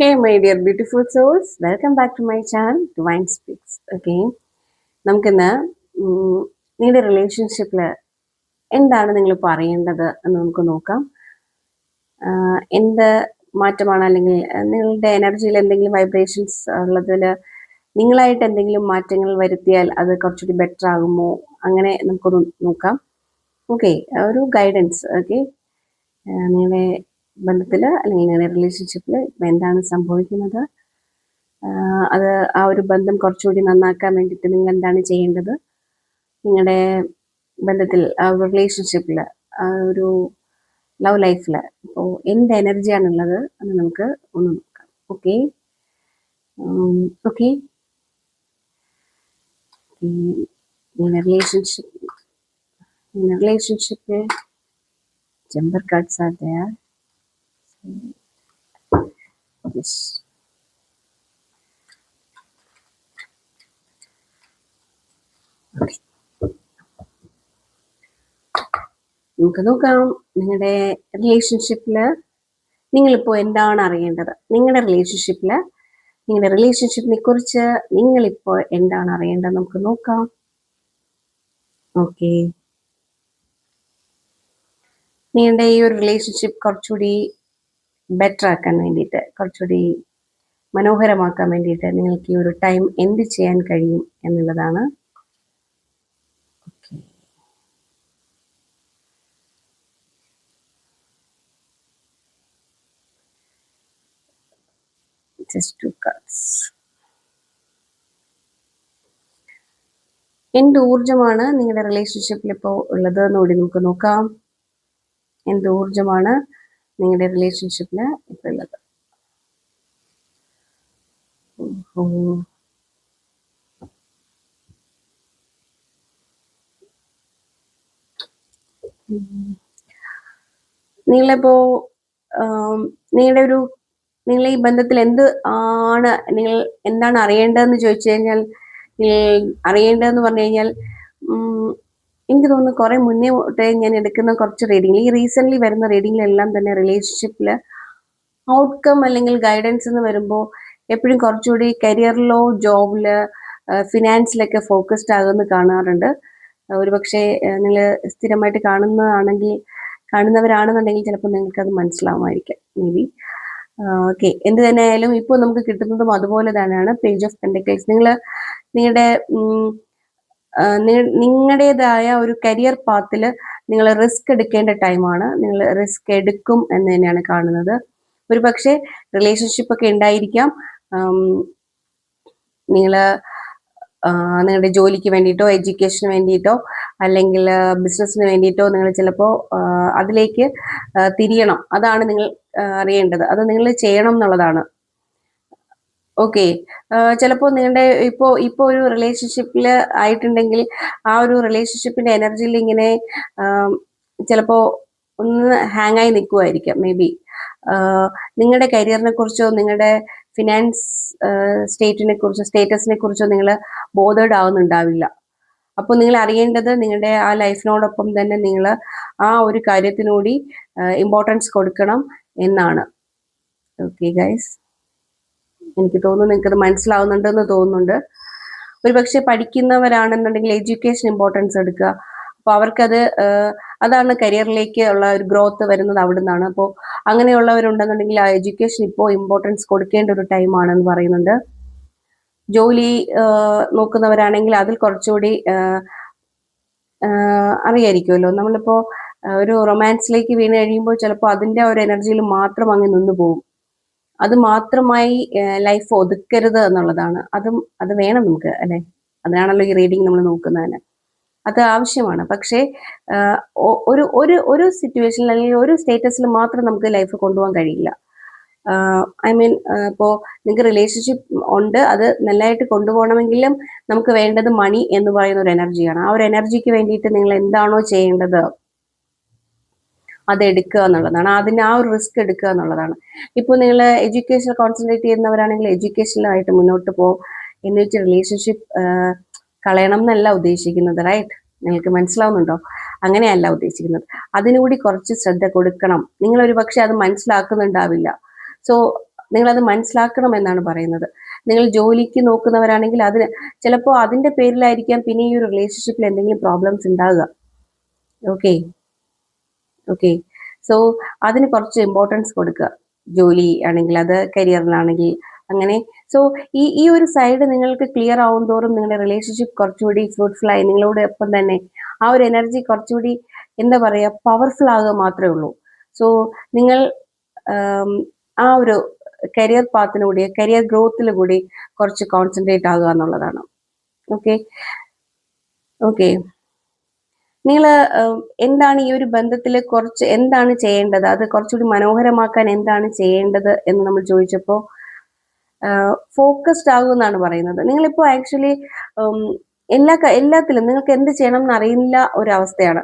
Hey my dear beautiful souls welcome back to my channel divine speaks okay നമുക്കിന്ന് നിങ്ങളുടെ റിലേഷൻഷിപ്പിൽ എന്താണ് നിങ്ങൾ പറയേണ്ടത് എന്ന് നമുക്ക് നോക്കാം. എന്ത് മാറ്റമാണ് അല്ലെങ്കിൽ നിങ്ങളുടെ എനർജിയിൽ എന്തെങ്കിലും വൈബ്രേഷൻസ് ഉള്ളതിൽ നിങ്ങളായിട്ട് എന്തെങ്കിലും മാറ്റങ്ങൾ വരുത്തിയാൽ അത് കുറച്ചുകൂടി ബെറ്റർ ആകുമോ? അങ്ങനെ നമുക്കൊന്ന് നോക്കാം. ഓക്കെ ഒരു ഗൈഡൻസ് ഓക്കെ നിങ്ങളുടെ ബന്ധത്തിൽ അല്ലെങ്കിൽ നിങ്ങളുടെ റിലേഷൻഷിപ്പിൽ ഇപ്പം എന്താണ് സംഭവിക്കുന്നത്? അത് ആ ഒരു ബന്ധം കുറച്ചുകൂടി നന്നാക്കാൻ വേണ്ടിയിട്ട് നിങ്ങൾ എന്താണ് ചെയ്യേണ്ടത്? നിങ്ങളുടെ ബന്ധത്തിൽ ആ റിലേഷൻഷിപ്പിൽ ആ ഒരു ലവ് ലൈഫിൽ ഇപ്പോൾ എന്ത് എനർജിയാണുള്ളത് എന്ന് നമുക്ക് ഒന്ന് നോക്കാം. Okay okay relationship relationship jumper cards there yes നമുക്ക് നോക്കാം നിങ്ങളുടെ റിലേഷൻഷിപ്പിൽ നിങ്ങളിപ്പോൾ എന്താണ് അറിയേണ്ടത്? നിങ്ങളുടെ റിലേഷൻഷിപ്പിൽ നിങ്ങളുടെ റിലേഷൻഷിപ്പിനെ കുറിച്ച് നിങ്ങളിപ്പോൾ എന്താണ് അറിയേണ്ടത് നമുക്ക് നോക്കാം. ഓക്കെ നിങ്ങളുടെ ഈ ഒരു റിലേഷൻഷിപ്പ് കുറച്ചുകൂടി ബെറ്റർ ആക്കാൻ വേണ്ടിയിട്ട് കുറച്ചുകൂടി മനോഹരമാക്കാൻ വേണ്ടിയിട്ട് നിങ്ങൾക്ക് ഈ ഒരു ടൈം എന്ത് ചെയ്യാൻ കഴിയും എന്നുള്ളതാണ്. എന്ത് ഊർജമാണ് നിങ്ങളുടെ റിലേഷൻഷിപ്പിൽ ഇപ്പോൾ ഉള്ളത് എന്നുകൂടി നമുക്ക് നോക്കാം. എന്ത് ഊർജമാണ് നിങ്ങളുടെ റിലേഷൻഷിപ്പിൽ ഇപ്പോൾ ഉള്ളത്. നിങ്ങളിപ്പോ നിങ്ങളുടെ ഒരു നിങ്ങൾ ഈ ബന്ധത്തിൽ എന്ത് ആണ് നിങ്ങൾ എന്താണ് അറിയേണ്ടതെന്ന് ചോദിച്ചു കഴിഞ്ഞാൽ അറിയേണ്ടതെന്ന് പറഞ്ഞു കഴിഞ്ഞാൽ എനിക്ക് തോന്നുന്നു കുറെ മുന്നേ തൊട്ടേ ഞാൻ എടുക്കുന്ന കുറച്ച് റീഡിംഗ് ഈ റീസെന്റ് വരുന്ന റീഡിങ്ങിലെല്ലാം തന്നെ റിലേഷൻഷിപ്പിൽ ഔട്ട്കം അല്ലെങ്കിൽ ഗൈഡൻസ് എന്ന് വരുമ്പോൾ എപ്പോഴും കുറച്ചുകൂടി കരിയറിലോ ജോബിൽ ഫിനാൻസിലൊക്കെ ഫോക്കസ്ഡ് ആകുമെന്ന് കാണാറുണ്ട്. ഒരു പക്ഷേ നിങ്ങൾ സ്ഥിരമായിട്ട് കാണുന്നതാണെങ്കിൽ കാണുന്നവരാണെന്നുണ്ടെങ്കിൽ ചിലപ്പോൾ നിങ്ങൾക്ക് അത് മനസ്സിലാവുമായിരിക്കാം മേ ബി ഓക്കെ എന്ത് തന്നെയായാലും ഇപ്പോൾ നമുക്ക് കിട്ടുന്നതും അതുപോലെ തന്നെയാണ്. പേജ് ഓഫ് പെൻഡക്കിൾസ് നിങ്ങൾ നിങ്ങളുടെ നിങ്ങളുടേതായ ഒരു കരിയർ പാത്തിൽ നിങ്ങൾ റിസ്ക് എടുക്കേണ്ട ടൈമാണ്. നിങ്ങൾ റിസ്ക് എടുക്കും എന്ന് തന്നെയാണ് കാണുന്നത്. ഒരു പക്ഷേ റിലേഷൻഷിപ്പ് ഒക്കെ ഉണ്ടായിരിക്കാം. നിങ്ങൾ നിങ്ങളുടെ ജോലിക്ക് വേണ്ടിയിട്ടോ എഡ്യൂക്കേഷന് വേണ്ടിയിട്ടോ അല്ലെങ്കിൽ ബിസിനസ്സിന് വേണ്ടിയിട്ടോ നിങ്ങൾ ചിലപ്പോൾ അതിലേക്ക് തിരിയണം. അതാണ് നിങ്ങൾ അറിയേണ്ടത്. അത് നിങ്ങൾ ചെയ്യണം എന്നുള്ളതാണ്. ഓക്കെ ചിലപ്പോൾ നിങ്ങളുടെ ഇപ്പോ ഇപ്പോൾ ഒരു റിലേഷൻഷിപ്പിൽ ആയിട്ടുണ്ടെങ്കിൽ ആ ഒരു റിലേഷൻഷിപ്പിന്റെ എനർജിയിൽ ഇങ്ങനെ ചിലപ്പോൾ ഒന്ന് ഹാങ് ആയി നിൽക്കുമായിരിക്കാം മേ ബി നിങ്ങളുടെ കരിയറിനെ കുറിച്ചോ നിങ്ങളുടെ ഫിനാൻസ് സ്റ്റേറ്റിനെ കുറിച്ചോ സ്റ്റേറ്റസിനെ കുറിച്ചോ നിങ്ങൾ ബോധേഡ് ആവുന്നുണ്ടാവില്ല. അപ്പോൾ നിങ്ങൾ അറിയേണ്ടത് നിങ്ങളുടെ ആ ലൈഫിനോടൊപ്പം തന്നെ നിങ്ങൾ ആ ഒരു കാര്യത്തിനൂടി ഇമ്പോർട്ടൻസ് കൊടുക്കണം എന്നാണ്. ഓക്കെ ഗൈസ് എനിക്ക് തോന്നുന്നു നിങ്ങൾക്കത് മനസ്സിലാവുന്നുണ്ടെന്ന് തോന്നുന്നുണ്ട്. ഒരു പക്ഷെ പഠിക്കുന്നവരാണെന്നുണ്ടെങ്കിൽ എഡ്യൂക്കേഷൻ ഇമ്പോർട്ടൻസ് എടുക്കുക. അപ്പോൾ അവർക്കത് അതാണ് കരിയറിലേക്ക് ഉള്ള ഒരു ഗ്രോത്ത് വരുന്നത് അവിടെ നിന്നാണ് അപ്പോൾ അങ്ങനെയുള്ളവരുണ്ടെന്നുണ്ടെങ്കിൽ ആ എഡ്യൂക്കേഷൻ ഇപ്പോൾ ഇമ്പോർട്ടൻസ് കൊടുക്കേണ്ട ഒരു ടൈമാണെന്ന് പറയുന്നുണ്ട്. ജോലി നോക്കുന്നവരാണെങ്കിൽ അതിൽ കുറച്ചുകൂടി അറിയായിരിക്കുമല്ലോ. നമ്മളിപ്പോൾ ഒരു റൊമാൻസിലേക്ക് വീണ് കഴിയുമ്പോൾ ചിലപ്പോൾ അതിന്റെ ഒരു എനർജിയിൽ മാത്രം അങ്ങ് നിന്ന് പോകും അത് മാത്രമായി ലൈഫ് ഒതുക്കരുത് എന്നുള്ളതാണ്. അതും അത് വേണം നമുക്ക് അല്ലെ? അതിനാണല്ലോ ഈ റീഡിങ് നമ്മൾ നോക്കുന്നതിന്. അത് ആവശ്യമാണ്. പക്ഷേ ഒരു ഒരു ഒരു സിറ്റുവേഷനിൽ അല്ലെങ്കിൽ ഒരു സ്റ്റേറ്റസിൽ മാത്രം നമുക്ക് ലൈഫ് കൊണ്ടുപോകാൻ കഴിയില്ല. ഐ മീൻ ഇപ്പോൾ നിങ്ങൾക്ക് റിലേഷൻഷിപ്പ് ഉണ്ട്. അത് നല്ലതായിട്ട് കൊണ്ടുപോകണമെങ്കിലും നമുക്ക് വേണ്ടത് മണി എന്ന് പറയുന്ന ഒരു എനർജിയാണ് ആ ഒരു എനർജിക്ക് വേണ്ടിയിട്ട് നിങ്ങൾ എന്താണോ ചെയ്യേണ്ടത് അത് എടുക്കുക എന്നുള്ളതാണ്. അതിന് ആ ഒരു റിസ്ക് എടുക്കുക എന്നുള്ളതാണ്. ഇപ്പോൾ നിങ്ങൾ എഡ്യൂക്കേഷൻ കോൺസെൻട്രേറ്റ് ചെയ്യുന്നവരാണെങ്കിൽ എഡ്യൂക്കേഷനിലായിട്ട് മുന്നോട്ട് പോകും എന്ന് വെച്ച് റിലേഷൻഷിപ്പ് കളയണം എന്നല്ല ഉദ്ദേശിക്കുന്നത് റൈറ്റ് നിങ്ങൾക്ക് മനസ്സിലാവുന്നുണ്ടോ? അങ്ങനെയല്ല ഉദ്ദേശിക്കുന്നത്. അതിനുകൂടി കുറച്ച് ശ്രദ്ധ കൊടുക്കണം. നിങ്ങൾ ഒരു പക്ഷെ അത് മനസ്സിലാക്കുന്നുണ്ടാവില്ല. സോ നിങ്ങളത് മനസ്സിലാക്കണം എന്നാണ് പറയുന്നത്. നിങ്ങൾ ജോലിക്ക് നോക്കുന്നവരാണെങ്കിൽ അതിന് ചിലപ്പോൾ അതിന്റെ പേരിലായിരിക്കാം പിന്നെ ഈ ഒരു റിലേഷൻഷിപ്പിൽ എന്തെങ്കിലും പ്രോബ്ലംസ് ഉണ്ടാകുക ഓക്കെ ഓക്കെ സോ അതിന് കുറച്ച് ഇമ്പോർട്ടൻസ് കൊടുക്കുക. ജോലി ആണെങ്കിൽ അത് കരിയറിലാണെങ്കിൽ അങ്ങനെ. സോ ഈ ഈ ഒരു സൈഡ് നിങ്ങൾക്ക് ക്ലിയർ ആവും തോറും നിങ്ങളുടെ റിലേഷൻഷിപ്പ് കുറച്ചുകൂടി ഫ്രൂട്ട്ഫുൾ ആയി നിങ്ങളോട് ഒപ്പം തന്നെ ആ ഒരു എനർജി കുറച്ചുകൂടി എന്താ പറയുക പവർഫുൾ ആകുക മാത്രമേ ഉള്ളൂ. സോ നിങ്ങൾ ആ ഒരു കരിയർ പാത്തിലൂടെ കരിയർ ഗ്രോത്തിൽ കൂടി കുറച്ച് കോൺസെൻട്രേറ്റ് ആകുക എന്നുള്ളതാണ്. ഓക്കെ ഓക്കെ നിങ്ങൾ എന്താണ് ഈ ഒരു ബന്ധത്തിൽ കുറച്ച് എന്താണ് ചെയ്യേണ്ടത്? അത് കുറച്ചുകൂടി മനോഹരമാക്കാൻ എന്താണ് ചെയ്യേണ്ടത് എന്ന് നമ്മൾ ചോദിച്ചപ്പോൾ ഫോക്കസ്ഡ് ആകും എന്നാണ് പറയുന്നത്. നിങ്ങളിപ്പോൾ ആക്ച്വലി എല്ലാ എല്ലാത്തിലും നിങ്ങൾക്ക് എന്ത് ചെയ്യണം എന്ന് അറിയില്ല ഒരവസ്ഥയാണ്.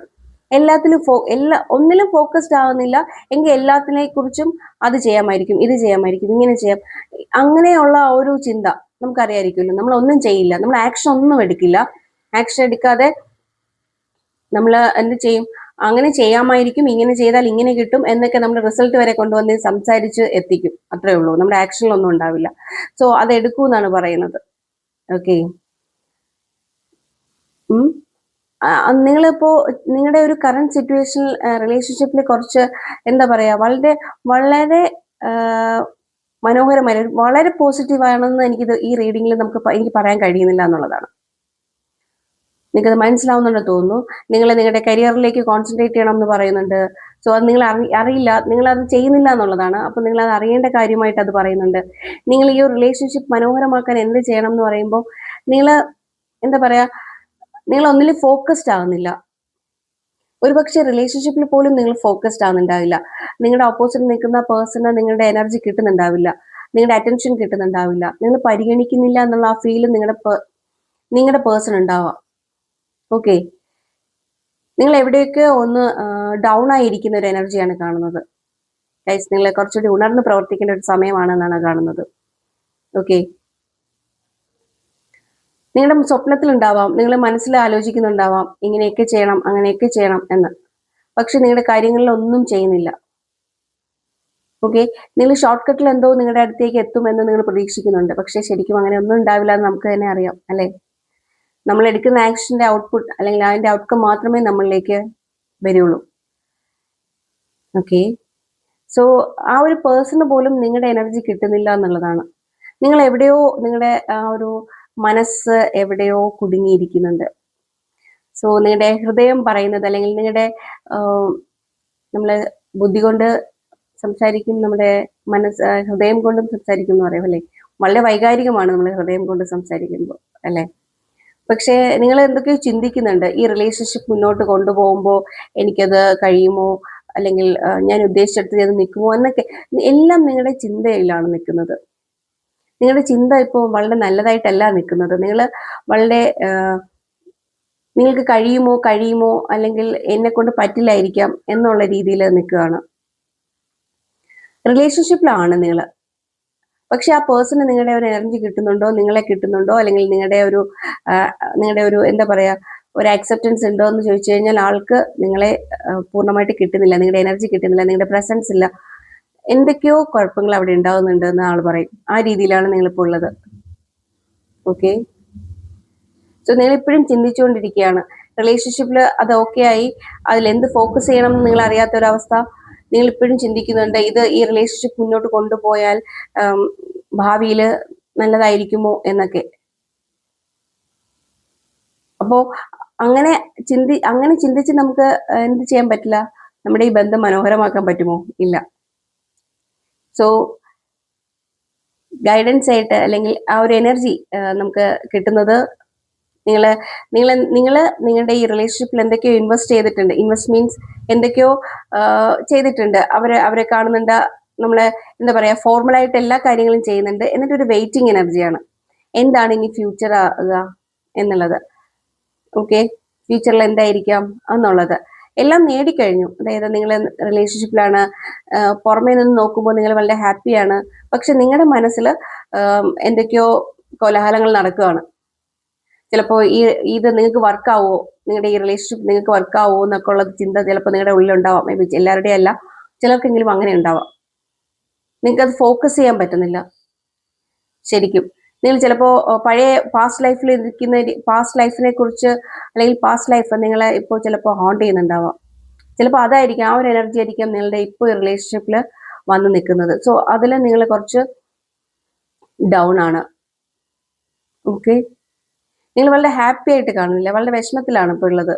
എല്ലാത്തിലും ഫോ എല്ലാ ഒന്നിലും ഫോക്കസ്ഡ് ആകുന്നില്ല എങ്കിൽ എല്ലാത്തിനെ കുറിച്ചും അത് ചെയ്യാമായിരിക്കും ഇത് ചെയ്യാമായിരിക്കും ഇങ്ങനെ ചെയ്യാം. അങ്ങനെയുള്ള ഒരു ചിന്ത നമുക്കറിയായിരിക്കുമല്ലോ. നമ്മൾ ഒന്നും ചെയ്യില്ല. നമ്മൾ ആക്ഷൻ ഒന്നും എടുക്കില്ല. ആക്ഷൻ എടുക്കാതെ നമ്മൾ എന്ത് ചെയ്യും? അങ്ങനെ ചെയ്യാമായിരിക്കും ഇങ്ങനെ ചെയ്താൽ ഇങ്ങനെ കിട്ടും എന്നൊക്കെ നമ്മൾ റിസൾട്ട് വരെ കൊണ്ടുവന്ന് സംസാരിച്ച് എത്തിക്കും. അത്രേ ഉള്ളൂ. നമ്മുടെ ആക്ഷനിലൊന്നും ഉണ്ടാവില്ല. സോ അത് എടുക്കൂ എന്നാണ് പറയുന്നത്. ഓക്കെ നിങ്ങളിപ്പോ നിങ്ങളുടെ ഒരു കറണ്ട് സിറ്റുവേഷൻ റിലേഷൻഷിപ്പിൽ കുറച്ച് എന്താ പറയാ വളരെ വളരെ മനോഹരമായ വളരെ പോസിറ്റീവ് ആണെന്ന് എനിക്കിത് ഈ റീഡിങ്ങിൽ നമുക്ക് എനിക്ക് പറയാൻ കഴിയുന്നില്ല എന്നുള്ളതാണ്. നിങ്ങൾക്കത് മനസ്സിലാവുന്നുണ്ടെന്ന് തോന്നുന്നു. നിങ്ങൾ നിങ്ങളുടെ കരിയറിലേക്ക് കോൺസെൻട്രേറ്റ് ചെയ്യണം എന്ന് പറയുന്നുണ്ട്. സോ അത് നിങ്ങൾ അറി അറിയില്ല. നിങ്ങൾ അത് ചെയ്യുന്നില്ല എന്നുള്ളതാണ്. അപ്പോൾ നിങ്ങൾ അത് അറിയേണ്ട കാര്യമായിട്ട് അത് പറയുന്നുണ്ട്. നിങ്ങൾ ഈ റിലേഷൻഷിപ്പ് മനോഹരമാക്കാൻ എന്ത് ചെയ്യണം എന്ന് പറയുമ്പോൾ നിങ്ങൾ എന്താ പറയാ നിങ്ങൾ ഒന്നിൽ ഫോക്കസ്ഡ് ആകുന്നില്ല ഒരുപക്ഷെ റിലേഷൻഷിപ്പിൽ പോലും നിങ്ങൾ ഫോക്കസ്ഡ് ആകുന്നുണ്ടാവില്ല നിങ്ങളുടെ ഓപ്പോസിറ്റ് നിൽക്കുന്ന പേഴ്സണ് നിങ്ങളുടെ എനർജി കിട്ടുന്നുണ്ടാവില്ല. നിങ്ങളുടെ അറ്റൻഷൻ കിട്ടുന്നുണ്ടാവില്ല. നിങ്ങൾ പരിഗണിക്കുന്നില്ല എന്നുള്ള ആ ഫീൽ നിങ്ങളുടെ നിങ്ങളുടെ പേഴ്സൺ ഉണ്ടാവാം. ഓക്കെ നിങ്ങൾ എവിടെയൊക്കെ ഒന്ന് ഡൗൺ ആയിരിക്കുന്ന ഒരു എനർജിയാണ് കാണുന്നത്. ഗൈസ് നിങ്ങളെ കുറച്ചുകൂടി ഉണർന്ന് പ്രവർത്തിക്കേണ്ട ഒരു സമയമാണെന്നാണ് കാണുന്നത്. ഓക്കെ നിങ്ങളുടെ സ്വപ്നത്തിൽ ഉണ്ടാവാം നിങ്ങൾ മനസ്സിൽ ആലോചിക്കുന്നുണ്ടാവാം ഇങ്ങനെയൊക്കെ ചെയ്യണം അങ്ങനെയൊക്കെ ചെയ്യണം എന്ന്. പക്ഷെ നിങ്ങളുടെ കാര്യങ്ങളിൽ ഒന്നും ചെയ്യുന്നില്ല. ഓക്കെ നിങ്ങൾ ഷോർട്ട് കട്ടിൽ എന്തോ നിങ്ങളുടെ അടുത്തേക്ക് എത്തുമെന്ന് നിങ്ങൾ പ്രതീക്ഷിക്കുന്നുണ്ട്. പക്ഷെ ശരിക്കും അങ്ങനെ ഒന്നും ഉണ്ടാവില്ല എന്ന് നമുക്ക് തന്നെ അറിയാം അല്ലേ? നമ്മൾ എടുക്കുന്ന ആക്ഷന്റെ ഔട്ട്പുട്ട് അല്ലെങ്കിൽ അതിന്റെ ഔട്ട്കം മാത്രമേ നമ്മളിലേക്ക് വരുള്ളൂ. ഓക്കെ സോ ആ ഒരു പേഴ്സണ് പോലും നിങ്ങളുടെ എനർജി കിട്ടുന്നില്ല എന്നുള്ളതാണ്. നിങ്ങൾ എവിടെയോ നിങ്ങളുടെ ആ ഒരു മനസ്സ് എവിടെയോ കുടുങ്ങിയിരിക്കുന്നുണ്ട്. സോ നിങ്ങളുടെ ഹൃദയം പറയുന്നത് അല്ലെങ്കിൽ നിങ്ങളുടെ നമ്മൾ ബുദ്ധി കൊണ്ട് സംസാരിക്കും നമ്മുടെ മനസ്സ് ഹൃദയം കൊണ്ടും സംസാരിക്കും എന്ന് പറയുമല്ലേ വളരെ വൈകാരികമാണ് നമ്മൾ ഹൃദയം കൊണ്ട് സംസാരിക്കുമ്പോൾ അല്ലേ? പക്ഷേ നിങ്ങൾ എന്തൊക്കെയോ ചിന്തിക്കുന്നുണ്ട്. ഈ റിലേഷൻഷിപ്പ് മുന്നോട്ട് കൊണ്ടുപോകുമ്പോൾ എനിക്കത് കഴിയുമോ? അല്ലെങ്കിൽ ഞാൻ ഉദ്ദേശിച്ചെടുത്ത് ഞാൻ നിൽക്കുമോ? എന്നൊക്കെ എല്ലാം നിങ്ങളുടെ ചിന്തയിലാണ് നിൽക്കുന്നത്. നിങ്ങളുടെ ചിന്ത ഇപ്പോൾ വളരെ നല്ലതായിട്ടല്ല നിൽക്കുന്നത്. നിങ്ങൾ വളരെ നിങ്ങൾക്ക് കഴിയുമോ? കഴിയുമോ? അല്ലെങ്കിൽ എന്നെ കൊണ്ട് പറ്റില്ലായിരിക്കാം എന്നുള്ള രീതിയിൽ നിൽക്കുകയാണ്. റിലേഷൻഷിപ്പിലാണ് നിങ്ങൾ പക്ഷെ ആ പേഴ്സണ് നിങ്ങളുടെ ഒരു എനർജി കിട്ടുന്നുണ്ടോ? നിങ്ങളെ കിട്ടുന്നുണ്ടോ? അല്ലെങ്കിൽ നിങ്ങളുടെ ഒരു നിങ്ങളുടെ ഒരു എന്താ പറയാ ഒരു അക്സെപ്റ്റൻസ് ഉണ്ടോ എന്ന് ചോദിച്ചു കഴിഞ്ഞാൽ ആൾക്ക് നിങ്ങളെ പൂർണമായിട്ട് കിട്ടുന്നില്ല. നിങ്ങളുടെ എനർജി കിട്ടുന്നില്ല. നിങ്ങളുടെ പ്രസൻസ് ഇല്ല. എന്തൊക്കെയോ കുഴപ്പങ്ങൾ അവിടെ ഉണ്ടാവുന്നുണ്ട് എന്ന് ആൾ പറയും. ആ രീതിയിലാണ് നിങ്ങളിപ്പോൾ ഉള്ളത്. ഓക്കെ സോ നിങ്ങൾ ഇപ്പോഴും ചിന്തിച്ചുകൊണ്ടിരിക്കുകയാണ് റിലേഷൻഷിപ്പിൽ അത് ഓക്കെ ആയി. അതിൽ എന്ത് ഫോക്കസ് ചെയ്യണം എന്ന് നിങ്ങൾ അറിയാത്ത ഒരു അവസ്ഥ നിങ്ങൾ ഇപ്പോഴും ചിന്തിക്കുന്നുണ്ട്. ഇത് ഈ റിലേഷൻഷിപ്പ് മുന്നോട്ട് കൊണ്ടുപോയാൽ ഭാവിയിൽ നല്ലതായിരിക്കുമോ എന്നൊക്കെ. അപ്പോ അങ്ങനെ ചിന്തി അങ്ങനെ ചിന്തിച്ച് നമുക്ക് എന്ത് ചെയ്യാൻ പറ്റില്ല? നമ്മുടെ ഈ ബന്ധം മനോഹരമാക്കാൻ പറ്റുമോ? ഇല്ല. സോ ഗൈഡൻസ് ആയിട്ട് അല്ലെങ്കിൽ ആ ഒരു എനർജി നമുക്ക് കിട്ടുന്നത് നിങ്ങൾ നിങ്ങൾ നിങ്ങൾ നിങ്ങളുടെ ഈ റിലേഷൻഷിപ്പിൽ എന്തൊക്കെയോ ഇൻവെസ്റ്റ് ചെയ്തിട്ടുണ്ട്. ഇൻവെസ്റ്റ് മീൻസ് എന്തൊക്കെയോ ചെയ്തിട്ടുണ്ട്. അവരെ അവരെ കാണുന്നുണ്ട്. നമ്മളെ എന്താ പറയുക ഫോർമലായിട്ട് എല്ലാ കാര്യങ്ങളും ചെയ്യുന്നുണ്ട്. എന്നിട്ട് ഒരു വെയിറ്റിംഗ് എനർജിയാണ് എന്താണ് ഇനി ഫ്യൂച്ചർ ആകുക എന്നുള്ളത്? ഓക്കെ ഫ്യൂച്ചറിൽ എന്തായിരിക്കാം എന്നുള്ളത്. എല്ലാം നേടിക്കഴിഞ്ഞു. അതായത് നിങ്ങൾ റിലേഷൻഷിപ്പിലാണ് പുറമേ നിന്ന് നോക്കുമ്പോൾ നിങ്ങൾ വളരെ ഹാപ്പിയാണ് പക്ഷെ നിങ്ങളുടെ മനസ്സിൽ എന്തൊക്കെയോ കോലാഹലങ്ങൾ നടക്കുകയാണ്. ചിലപ്പോൾ ഈ ഇത് നിങ്ങൾക്ക് വർക്കാവോ നിങ്ങളുടെ ഈ റിലേഷൻഷിപ്പ് നിങ്ങൾക്ക് വർക്കാവോ എന്നൊക്കെ ഉള്ള ചിന്ത ചിലപ്പോൾ നിങ്ങളുടെ ഉള്ളിലുണ്ടാവാം. മേ ബി എല്ലാവരുടെയും അല്ല. ചിലർക്കെങ്കിലും അങ്ങനെ ഉണ്ടാവാം. നിങ്ങൾക്ക് അത് ഫോക്കസ് ചെയ്യാൻ പറ്റുന്നില്ല. ശരിക്കും. നിങ്ങൾ ചിലപ്പോൾ പഴയ പാസ്റ്റ് ലൈഫിൽ ഇരിക്കുന്ന പാസ്റ്റ് ലൈഫിനെ കുറിച്ച് അല്ലെങ്കിൽ പാസ്റ്റ് ലൈഫ് നിങ്ങളെ ഇപ്പോൾ ചിലപ്പോൾ ഹോണ്ട് ചെയ്യുന്നുണ്ടാവാം. ചിലപ്പോൾ അതായിരിക്കും ആ ഒരു എനർജി ആയിരിക്കും നിങ്ങളുടെ ഇപ്പോൾ റിലേഷൻഷിപ്പിൽ വന്ന് നിൽക്കുന്നത്. സോ അതിൽ നിങ്ങൾ കുറച്ച് ഡൗൺ ആണ്. ഓക്കെ നിങ്ങൾ വളരെ ഹാപ്പി ആയിട്ട് കാണുന്നില്ല. വളരെ വിഷമത്തിലാണ് ഇപ്പോൾ ഉള്ളത്.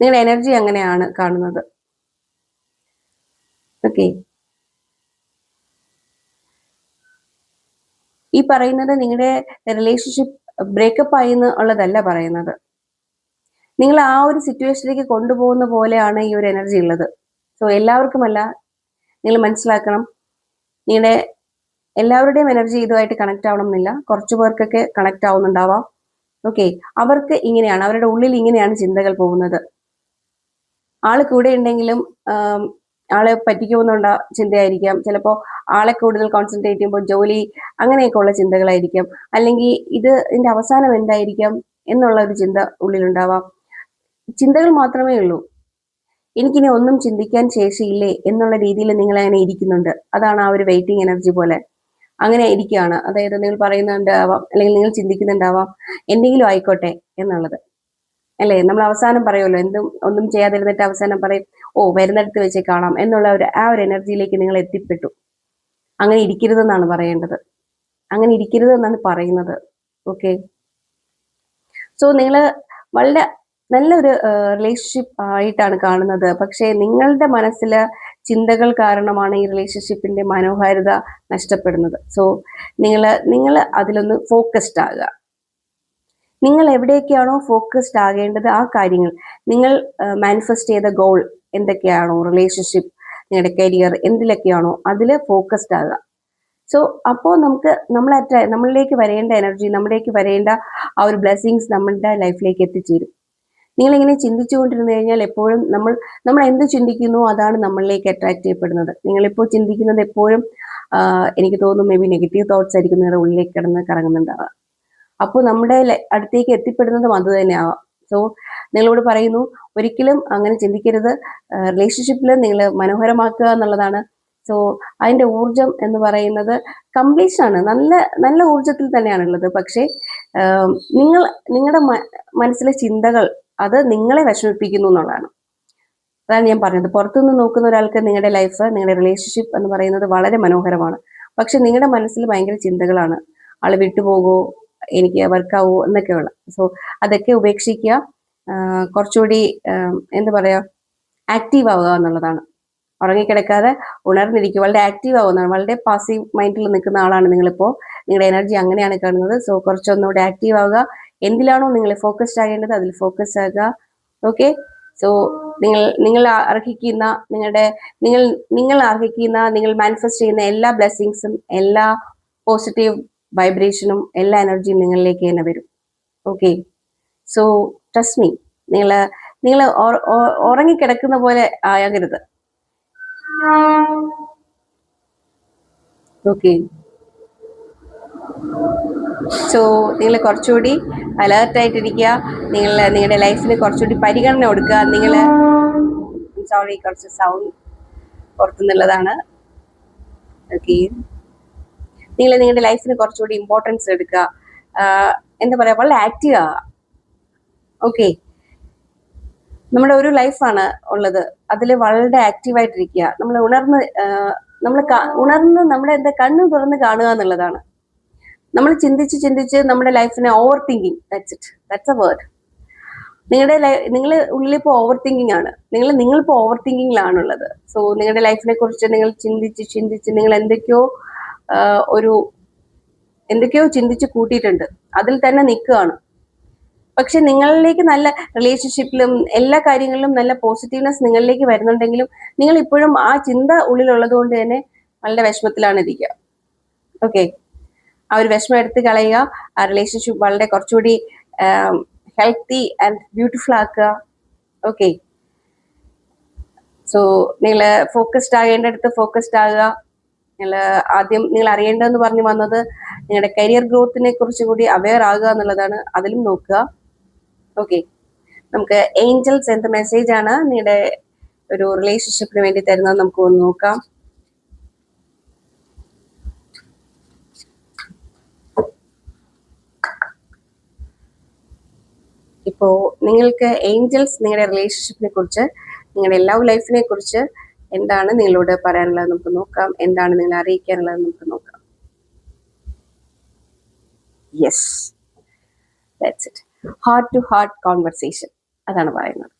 നിങ്ങളുടെ എനർജി അങ്ങനെയാണ് കാണുന്നത്. ഓക്കെ ഈ പറയുന്നത് നിങ്ങളുടെ റിലേഷൻഷിപ്പ് ബ്രേക്കപ്പ് ആയി എന്നുള്ളതല്ല പറയുന്നത്. നിങ്ങൾ ആ ഒരു സിറ്റുവേഷനിലേക്ക് കൊണ്ടുപോകുന്ന പോലെയാണ് ഈ ഒരു എനർജി ഉള്ളത്. സോ എല്ലാവർക്കുമല്ല നിങ്ങൾ മനസ്സിലാക്കണം നിങ്ങളുടെ എല്ലാവരുടെയും എനർജി ഇതുമായിട്ട് കണക്ട് ആവണം എന്നില്ല കുറച്ചു പേർക്കൊക്കെ കണക്ട് ആവുന്നുണ്ടാവാം. ഓക്കെ അവർക്ക് ഇങ്ങനെയാണ് അവരുടെ ഉള്ളിൽ ഇങ്ങനെയാണ് ചിന്തകൾ പോകുന്നത്. ആൾ കൂടെ ഉണ്ടെങ്കിലും ആളെ പറ്റിക്കുമെന്നുള്ള ചിന്തയായിരിക്കാം. ചിലപ്പോൾ ആളെ കൂടുതൽ കോൺസെൻട്രേറ്റ് ചെയ്യുമ്പോൾ ജോലി അങ്ങനെയൊക്കെ ഉള്ള ചിന്തകളായിരിക്കാം. അല്ലെങ്കിൽ ഇത് ഇതിന്റെ അവസാനം എന്തായിരിക്കാം എന്നുള്ള ഒരു ചിന്ത ഉള്ളിലുണ്ടാവാം. ചിന്തകൾ മാത്രമേ ഉള്ളൂ. എനിക്കിനി ഒന്നും ചിന്തിക്കാൻ ശേഷിയില്ലേ എന്നുള്ള രീതിയിൽ നിങ്ങൾ അങ്ങനെ ഇരിക്കുന്നുണ്ട്. അതാണ് ആ ഒരു വെയിറ്റിംഗ് എനർജി പോലെ. അങ്ങനെ ഇരിക്കുകയാണ്. അതായത് നിങ്ങൾ പറയുന്നുണ്ടാവാം അല്ലെങ്കിൽ നിങ്ങൾ ചിന്തിക്കുന്നുണ്ടാവാം എന്തെങ്കിലും ആയിക്കോട്ടെ എന്നുള്ളത്. അല്ലേ? നമ്മൾ അവസാനം പറയുമല്ലോ എന്തും ഒന്നും ചെയ്യാതിരുന്നിട്ട് അവസാനം പറയും. ഓ വരുന്നിടത്ത് വെച്ച് കാണാം എന്നുള്ള ഒരു ആ ഒരു എനർജിയിലേക്ക് നിങ്ങൾ എത്തിപ്പെട്ടു. അങ്ങനെ ഇരിക്കരുതെന്നാണ് പറയേണ്ടത്. അങ്ങനെ ഇരിക്കരുതെന്നാണ് പറയുന്നത്. ഓക്കെ? സോ നിങ്ങൾ വളരെ നല്ലൊരു റിലേഷൻഷിപ്പ് ആയിട്ടാണ് കാണുന്നത്. പക്ഷേ നിങ്ങളുടെ മനസ്സിൽ ചിന്തകൾ കാരണമാണ് ഈ റിലേഷൻഷിപ്പിന്റെ മനോഹാരിത നഷ്ടപ്പെടുന്നത്. സോ നിങ്ങൾ നിങ്ങൾ അതിലൊന്ന് ഫോക്കസ്ഡ് ആകുക നിങ്ങൾ എവിടെയൊക്കെയാണോ ഫോക്കസ്ഡ് ആകേണ്ടത് ആ കാര്യങ്ങൾ. നിങ്ങൾ മാനിഫെസ്റ്റ് ചെയ്ത ഗോൾ എന്തൊക്കെയാണോ റിലേഷൻഷിപ്പ് നിങ്ങളുടെ കരിയർ എന്തിലൊക്കെയാണോ അതിൽ ഫോക്കസ്ഡ് ആകുക സോ അപ്പോൾ നമുക്ക് നമ്മൾ നമ്മളിലേക്ക് വരേണ്ട എനർജി നമ്മളിലേക്ക് വരേണ്ട ആ ഒരു ബ്ലെസ്സിങ്സ് നമ്മളുടെ ലൈഫിലേക്ക് എത്തിച്ചേരും. നിങ്ങളിങ്ങനെ ചിന്തിച്ചുകൊണ്ടിരുന്നു കഴിഞ്ഞാൽ എപ്പോഴും നമ്മൾ നമ്മൾ എന്ത് ചിന്തിക്കുന്നു അതാണ് നമ്മളിലേക്ക് അട്രാക്ട് ചെയ്യപ്പെടുന്നത്. നിങ്ങളിപ്പോൾ ചിന്തിക്കുന്നത് എപ്പോഴും എനിക്ക് തോന്നുന്നു മേ ബി നെഗറ്റീവ് തോട്ട്സ് ആയിരിക്കും നിങ്ങളുടെ ഉള്ളിലേക്ക് കിടന്ന് കറങ്ങുന്നുണ്ടാവുക. അപ്പോൾ നമ്മുടെ അടുത്തേക്ക് എത്തിപ്പെടുന്നതും അത് തന്നെയാവാം. സോ നിങ്ങളോട് പറയുന്നു ഒരിക്കലും അങ്ങനെ ചിന്തിക്കരുത്. റിലേഷൻഷിപ്പിൽ നിങ്ങൾ മനോഹരമാക്കുക എന്നുള്ളതാണ്. സോ അതിന്റെ ഊർജം എന്ന് പറയുന്നത് കംപ്ലീഷൻ ആണ്. നല്ല നല്ല ഊർജത്തിൽ തന്നെയാണുള്ളത് പക്ഷേ നിങ്ങൾ നിങ്ങളുടെ മനസ്സിലെ ചിന്തകൾ അത് നിങ്ങളെ വിഷമിപ്പിക്കുന്നു എന്നുള്ളതാണ്. അതാണ് ഞാൻ പറഞ്ഞത്. പുറത്തുനിന്ന് നോക്കുന്ന ഒരാൾക്ക് നിങ്ങളുടെ ലൈഫ് നിങ്ങളുടെ റിലേഷൻഷിപ്പ് എന്ന് പറയുന്നത് വളരെ മനോഹരമാണ്. പക്ഷെ നിങ്ങളുടെ മനസ്സിൽ ഭയങ്കര ചിന്തകളാണ്. ആൾ വിട്ടുപോകുമോ എനിക്ക് വർക്കാവോ എന്നൊക്കെയുള്ള. സോ അതൊക്കെ ഉപേക്ഷിക്കുക. കുറച്ചുകൂടി എന്താ പറയാ ആക്റ്റീവ് ആവുക എന്നുള്ളതാണ്. ഉറങ്ങിക്കിടക്കാതെ ഉണർന്നിരിക്കുക. വളരെ ആക്റ്റീവ് ആവുന്നതാണ്. വളരെ പാസീവ് മൈൻഡിൽ നിൽക്കുന്ന ആളാണ് നിങ്ങളിപ്പോൾ നിങ്ങളുടെ എനർജി അങ്ങനെയാണ് കാണുന്നത്. സോ കുറച്ചൊന്നുകൂടി ആക്റ്റീവ് ആവുക. എന്തിലാണോ നിങ്ങൾ ഫോക്കസ്ഡ് ആകേണ്ടത് അതിൽ ഫോക്കസ് ആകുക. ഓക്കെ സോ നിങ്ങൾ നിങ്ങൾ അർഹിക്കുന്ന നിങ്ങളുടെ നിങ്ങൾ നിങ്ങൾ അർഹിക്കുന്ന നിങ്ങൾ മാനിഫെസ്റ്റ് ചെയ്യുന്ന എല്ലാ ബ്ലെസ്സിങ്സും എല്ലാ പോസിറ്റീവ് വൈബ്രേഷനും എല്ലാ എനർജിയും നിങ്ങളിലേക്ക് തന്നെ വരും. ഓക്കെ സോ ട്രസ്റ്റ് മീ നിങ്ങൾ നിങ്ങൾ ഉറങ്ങിക്കിടക്കുന്ന പോലെ ആകരുത് ഓക്കെ സോ നിങ്ങൾ കുറച്ചുകൂടി അലേർട്ടായിട്ടിരിക്കുക നിങ്ങൾ നിങ്ങളുടെ ലൈഫിന് കുറച്ചുകൂടി പരിഗണന കൊടുക്കുക. നിങ്ങൾ സോറി കുറച്ച് സൗണ്ട് പുറത്തുനിന്നുള്ളതാണ്. ഓക്കെ നിങ്ങൾ നിങ്ങളുടെ ലൈഫിന് കുറച്ചുകൂടി ഇമ്പോർട്ടൻസ് എടുക്കുക. എന്താ പറയുക വളരെ ആക്റ്റീവ് ആവുക ഓക്കെ നമ്മുടെ ഒരു ലൈഫാണ് ഉള്ളത്. അതിൽ വളരെ ആക്റ്റീവായിട്ടിരിക്കുക നമ്മൾ ഉണർന്ന് നമ്മൾ ഉണർന്ന് നമ്മുടെ എന്താ കണ്ണു തുറന്ന് കാണുക എന്നുള്ളതാണ്. നമ്മൾ ചിന്തിച്ച് ചിന്തിച്ച് നമ്മുടെ ലൈഫിനെ over thinking that's it that's a word നിങ്ങളുടെ ലൈഫ് നിങ്ങൾ ഉള്ളിലിപ്പോൾ ഓവർ തിങ്കിങ് ആണ്. നിങ്ങൾ നിങ്ങളിപ്പോൾ ഓവർ തിങ്കിങ്ങിലാണുള്ളത് സോ നിങ്ങളുടെ ലൈഫിനെ കുറിച്ച് നിങ്ങൾ ചിന്തിച്ച് ചിന്തിച്ച് നിങ്ങൾ എന്തൊക്കെയോ ഒരു എന്തൊക്കെയോ ചിന്തിച്ച് കൂട്ടിയിട്ടുണ്ട്. അതിൽ തന്നെ നിൽക്കുകയാണ്. പക്ഷെ നിങ്ങളിലേക്ക് നല്ല റിലേഷൻഷിപ്പിലും എല്ലാ കാര്യങ്ങളിലും നല്ല പോസിറ്റീവ്നെസ് നിങ്ങളിലേക്ക് വരുന്നുണ്ടെങ്കിലും നിങ്ങൾ ഇപ്പോഴും ആ ചിന്ത ഉള്ളിലുള്ളത് കൊണ്ട് തന്നെ വളരെ വിഷമത്തിലാണ് ഇരിക്കുക. ഓക്കെ ആ ഒരു വിഷമം എടുത്ത് കളയുക. ആ റിലേഷൻഷിപ്പ് വളരെ കുറച്ചുകൂടി ഹെൽത്തി ആൻഡ് ബ്യൂട്ടിഫുൾ ആക്കുക. ഓക്കെ സോ നിങ്ങൾ ഫോക്കസ്ഡ് ആകേണ്ടടുത്ത് ഫോക്കസ്ഡ് ആകുക. നിങ്ങൾ ആദ്യം നിങ്ങൾ അറിയേണ്ടതെന്ന് പറഞ്ഞു വന്നത് നിങ്ങളുടെ കരിയർ ഗ്രോത്തിനെ കുറിച്ച് കൂടി അവെയർ ആകുക എന്നുള്ളതാണ്. അതിലും നോക്കുക. ഓക്കെ നമുക്ക് ഏഞ്ചൽസ് എന്ത് മെസ്സേജ് ആണ് നിങ്ങളുടെ ഒരു റിലേഷൻഷിപ്പിന് വേണ്ടി തരുന്നത് നമുക്ക് ഒന്ന് നോക്കാം. ഇപ്പോ നിങ്ങൾക്ക് ഏഞ്ചൽസ് നിങ്ങളുടെ റിലേഷൻഷിപ്പിനെ കുറിച്ച് നിങ്ങളുടെ ലവ് ലൈഫിനെ കുറിച്ച് എന്താണ് നിങ്ങളോട് പറയാനുള്ളത് നമുക്ക് നോക്കാം. എന്താണ് നിങ്ങളെ അറിയിക്കാനുള്ളത് നമുക്ക് നോക്കാം. Yes that's it heart to heart conversation അതാണ് പറയുന്നത്.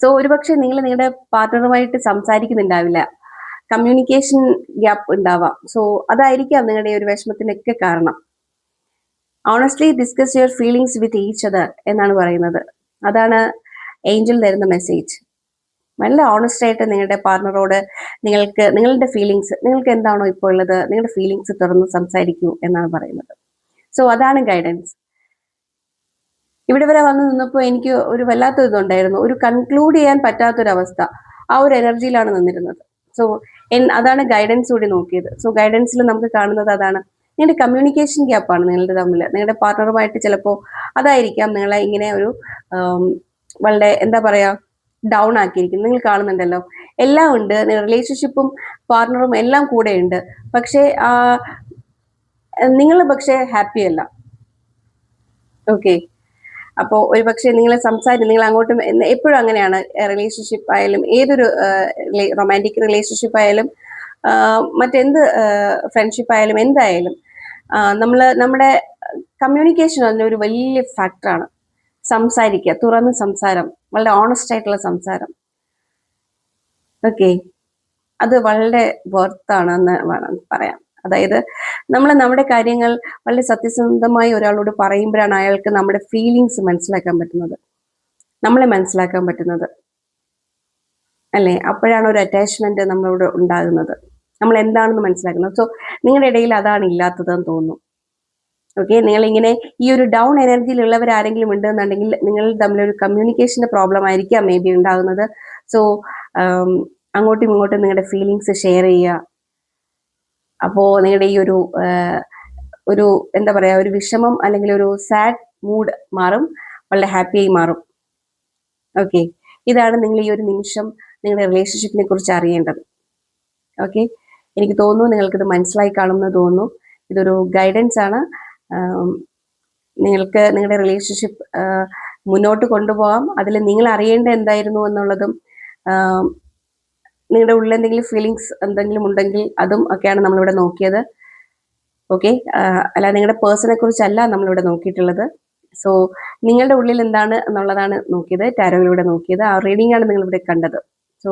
സോ ഒരുപക്ഷെ നിങ്ങൾ നിങ്ങളുടെ പാർട്ട്ണറുമായിട്ട് സംസാരിക്കുന്നുണ്ടാവില്ല. കമ്മ്യൂണിക്കേഷൻ ഗ്യാപ്പ് ഉണ്ടാവാം. സോ അതായിരിക്കാം നിങ്ങളുടെ ഒരു വിഷമത്തിനൊക്കെ കാരണം. Honestly discuss your feelings with each other എന്നാണ് പറയുന്നത്. അതാണ് ഏഞ്ചൽ തരുന്ന മെസ്സേജ് നല്ല ഓണസ്റ്റ് ആയിട്ട് നിങ്ങളുടെ പാർട്ണറോട് നിങ്ങൾക്ക് നിങ്ങളുടെ ഫീലിങ്സ് നിങ്ങൾക്ക് എന്താണോ ഇപ്പോൾ ഉള്ളത് നിങ്ങളുടെ ഫീലിങ്സ് തുറന്ന് സംസാരിക്കൂ എന്നാണ് പറയുന്നത്. സോ അതാണ് ഗൈഡൻസ് ഇവിടെ വരെ വന്നു നിന്നപ്പോൾ എനിക്ക് ഒരു വല്ലാത്ത ഇതുണ്ടായിരുന്നു. ഒരു കൺക്ലൂഡ് ചെയ്യാൻ പറ്റാത്തൊരവസ്ഥ ആ ഒരു എനർജിയിലാണ് നിന്നിരുന്നത്. സോ എൻ അതാണ് ഗൈഡൻസ് കൂടി നോക്കിയത്. സോ ഗൈഡൻസിൽ നമുക്ക് കാണുന്നത് അതാണ്. നിങ്ങളുടെ കമ്മ്യൂണിക്കേഷൻ ഗ്യാപ്പാണ് നിങ്ങളുടെ തമ്മിൽ നിങ്ങളുടെ പാർട്ണറുമായിട്ട് ചിലപ്പോൾ അതായിരിക്കാം നിങ്ങളെ ഇങ്ങനെ ഒരു വളരെ എന്താ പറയുക ഡൗൺ ആക്കിയിരിക്കുന്നു നിങ്ങൾ കാണുന്നുണ്ടല്ലോ. എല്ലാം ഉണ്ട്. റിലേഷൻഷിപ്പും പാർട്ണറും എല്ലാം കൂടെ ഉണ്ട്. പക്ഷേ നിങ്ങൾ പക്ഷേ ഹാപ്പിയല്ല ഓക്കെ അപ്പോൾ ഒരുപക്ഷെ നിങ്ങൾ സംസാരിക്കും നിങ്ങൾ അങ്ങോട്ടും എപ്പോഴും അങ്ങനെയാണ് റിലേഷൻഷിപ്പ് ആയാലും ഏതൊരു റൊമാന്റിക് റിലേഷൻഷിപ്പ് ആയാലും മറ്റെന്ത് ഫ്രണ്ട്ഷിപ്പ് ആയാലും എന്തായാലും നമ്മൾ നമ്മുടെ കമ്മ്യൂണിക്കേഷൻ തന്നെ ഒരു വലിയ ഫാക്ടറാണ് സംസാരിക്കുക തുറന്ന് സംസാരം വളരെ ഓണസ്റ്റ് ആയിട്ടുള്ള സംസാരം. ഓക്കെ അത് വളരെ വർത്താണെന്ന് വേണം പറയാം അതായത് നമ്മൾ നമ്മുടെ കാര്യങ്ങൾ വളരെ സത്യസന്ധമായി ഒരാളോട് പറയുമ്പോഴാണ് അയാൾക്ക് നമ്മുടെ ഫീലിങ്സ് മനസ്സിലാക്കാൻ പറ്റുന്നത്. നമ്മളെ മനസ്സിലാക്കാൻ പറ്റുന്നത്. അല്ലേ? അപ്പോഴാണ് ഒരു അറ്റാച്ച്മെന്റ് നമ്മളോട് ഉണ്ടാകുന്നത്. നമ്മൾ എന്താണെന്ന് മനസ്സിലാക്കുന്നത്. സോ നിങ്ങളുടെ ഇടയിൽ അതാണ് ഇല്ലാത്തതെന്ന് തോന്നുന്നു. ഓക്കെ നിങ്ങൾ ഇങ്ങനെ ഈ ഒരു ഡൗൺ എനർജിയിലുള്ളവർ ആരെങ്കിലും ഉണ്ടെന്നുണ്ടെങ്കിൽ നിങ്ങൾ തമ്മിലൊരു കമ്മ്യൂണിക്കേഷന്റെ പ്രോബ്ലം ആയിരിക്കാം മേ ബി ഉണ്ടാകുന്നത്. സോ അങ്ങോട്ടും ഇങ്ങോട്ടും നിങ്ങളുടെ ഫീലിങ്സ് ഷെയർ ചെയ്യുക. അപ്പോ നിങ്ങളുടെ ഈ ഒരു ഒരു എന്താ പറയാ ഒരു വിഷമം അല്ലെങ്കിൽ ഒരു സാഡ് മൂഡ് മാറും വളരെ ഹാപ്പിയായി മാറും. ഓക്കെ ഇതാണ് നിങ്ങൾ ഈ ഒരു നിമിഷം നിങ്ങളുടെ റിലേഷൻഷിപ്പിനെ കുറിച്ച് അറിയേണ്ടത്. ഓക്കെ എനിക്ക് തോന്നുന്നു നിങ്ങൾക്കിത് മനസ്സിലായി കാണുമെന്ന് തോന്നുന്നു. ഇതൊരു ഗൈഡൻസ് ആണ്. നിങ്ങൾക്ക് നിങ്ങളുടെ റിലേഷൻഷിപ്പ് മുന്നോട്ട് കൊണ്ടുപോകാം. അതിൽ നിങ്ങൾ അറിയേണ്ട എന്തായിരുന്നു എന്നുള്ളതും നിങ്ങളുടെ ഉള്ളിൽ എന്തെങ്കിലും ഫീലിങ്സ് എന്തെങ്കിലും ഉണ്ടെങ്കിൽ അതും ഒക്കെയാണ് നമ്മളിവിടെ നോക്കിയത്. ഓക്കെ അല്ല നിങ്ങളുടെ പേഴ്സണെ കുറിച്ചല്ല നമ്മളിവിടെ നോക്കിയിട്ടുള്ളത്. സോ നിങ്ങളുടെ ഉള്ളിൽ എന്താണ് എന്നുള്ളതാണ് നോക്കിയത്. ടാരോയിലൂടെ നോക്കിയത്. ആ റീഡിംഗ് ആണ് നിങ്ങളിവിടെ കണ്ടത്. സോ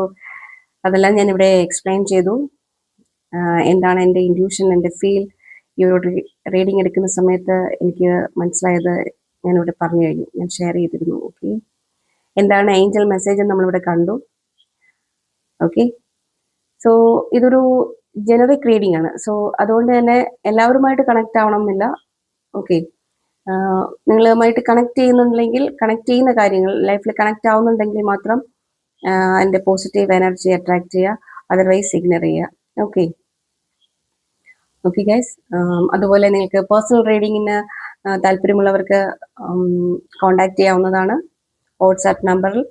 അതെല്ലാം ഞാൻ ഇവിടെ എക്സ്പ്ലെയിൻ ചെയ്തു എന്താണ് എന്റെ ഇൻഡ്യൂഷൻ എന്റെ ഫീൽ ഈ ഒരു റീഡിംഗ് എടുക്കുന്ന സമയത്ത് എനിക്ക് മനസ്സിലായത് ഞാനിവിടെ പറഞ്ഞു കഴിഞ്ഞു. ഞാൻ ഷെയർ ചെയ്തിരുന്നു. ഓക്കെ എന്താണ് ഏഞ്ചൽ മെസ്സേജ് നമ്മളിവിടെ കണ്ടു. ഓക്കെ സോ ഇതൊരു ജനറിക് റീഡിംഗ് ആണ്. സോ അതുകൊണ്ട് തന്നെ എല്ലാവരുമായിട്ട് കണക്ട് ആവണമെന്നില്ല. ഓക്കെ നിങ്ങളുമായിട്ട് കണക്ട് ചെയ്യുന്നുണ്ടെങ്കിൽ കണക്ട് ചെയ്യുന്ന കാര്യങ്ങൾ ലൈഫിൽ കണക്ട് ആവുന്നുണ്ടെങ്കിൽ മാത്രം അതിന്റെ പോസിറ്റീവ് എനർജി അട്രാക്ട് ചെയ്യുക. അതർവൈസ് ഇഗ്നർ ചെയ്യുക. ഓക്കെ ഓക്കെ ഗൈസ് അതുപോലെ നിങ്ങൾക്ക് പേഴ്സണൽ റീഡിങ്ങിന് താല്പര്യമുള്ളവർക്ക് കോണ്ടാക്ട് ചെയ്യാവുന്നതാണ്. വാട്സാപ്പ് നമ്പറിൽ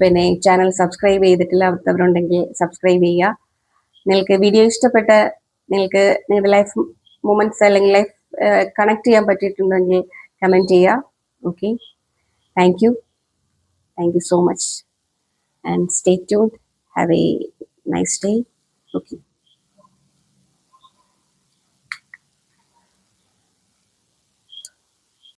പിന്നെ ചാനൽ സബ്സ്ക്രൈബ് ചെയ്തിട്ടില്ലാത്തവരുണ്ടെങ്കിൽ സബ്സ്ക്രൈബ് ചെയ്യുക. നിങ്ങൾക്ക് വീഡിയോ ഇഷ്ടപ്പെട്ട് നിങ്ങൾക്ക് നിങ്ങളുടെ ലൈഫ് മൂമെന്റ്സ് അല്ലെങ്കിൽ ലൈഫ് കണക്ട് ചെയ്യാൻ പറ്റിയിട്ടുണ്ടെങ്കിൽ കമന്റ് ചെയ്യുക. Okay thank you thank you so much and stay tune have a nice day okay